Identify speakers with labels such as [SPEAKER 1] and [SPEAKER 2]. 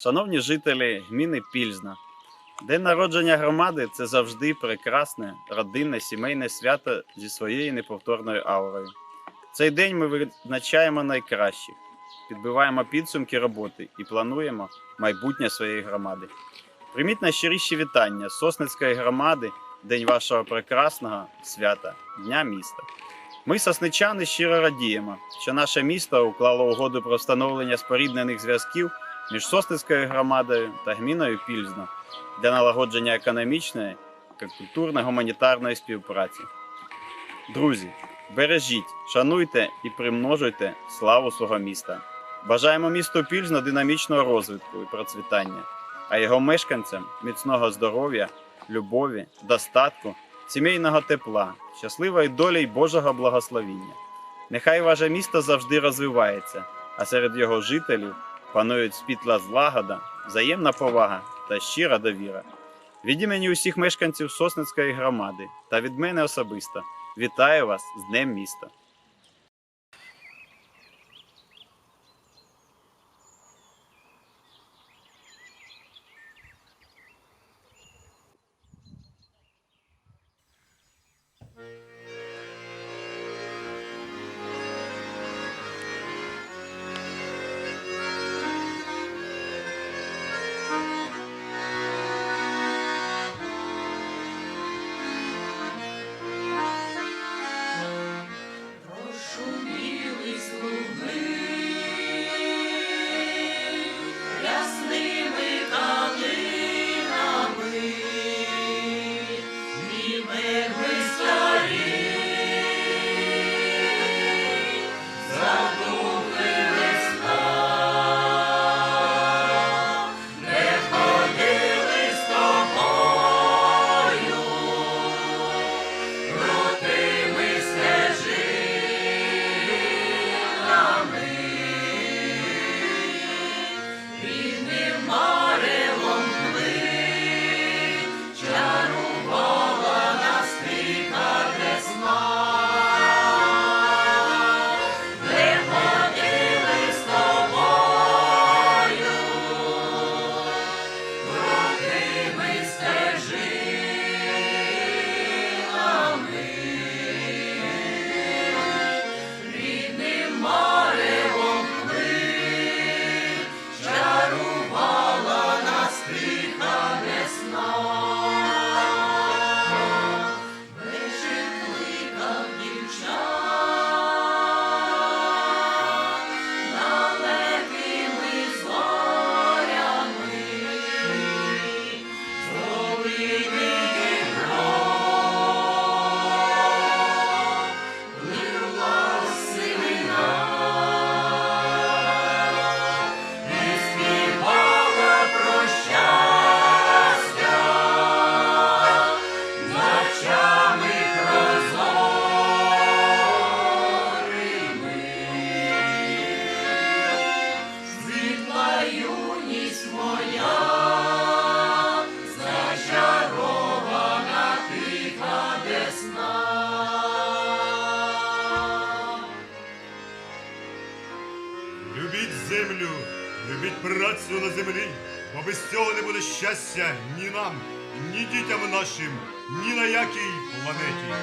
[SPEAKER 1] Шановні жителі гміни Пільзна, День народження громади це завжди прекрасне, родинне, сімейне свято зі своєю неповторною аурою. Цей день ми визначаємо найкращих, підбиваємо підсумки роботи і плануємо майбутнє своєї громади. Прийміть найщиріші вітання Сосницької громади, день вашого прекрасного свята, Дня міста. Ми, сосничани, щиро радіємо, що наше місто уклало угоду про встановлення споріднених зв'язків між Сосницькою громадою та гміною Пільзно для налагодження економічної та культурно-гуманітарної співпраці. Друзі, бережіть, шануйте і примножуйте славу свого міста. Бажаємо місту Пільзно динамічного розвитку і процвітання, а його мешканцям міцного здоров'я, любові, достатку, сімейного тепла, щасливої долі й Божого благословіння. Нехай ваше місто завжди розвивається, а серед його жителів панують світла злагода, взаємна повага та щира довіра. Від імені усіх мешканців Сосницької громади та від мене особисто вітаю вас з Днем міста.
[SPEAKER 2] Krishna працю на землі, бо без цього не буде щастя ні нам, ні дітям нашим, ні на якій планеті.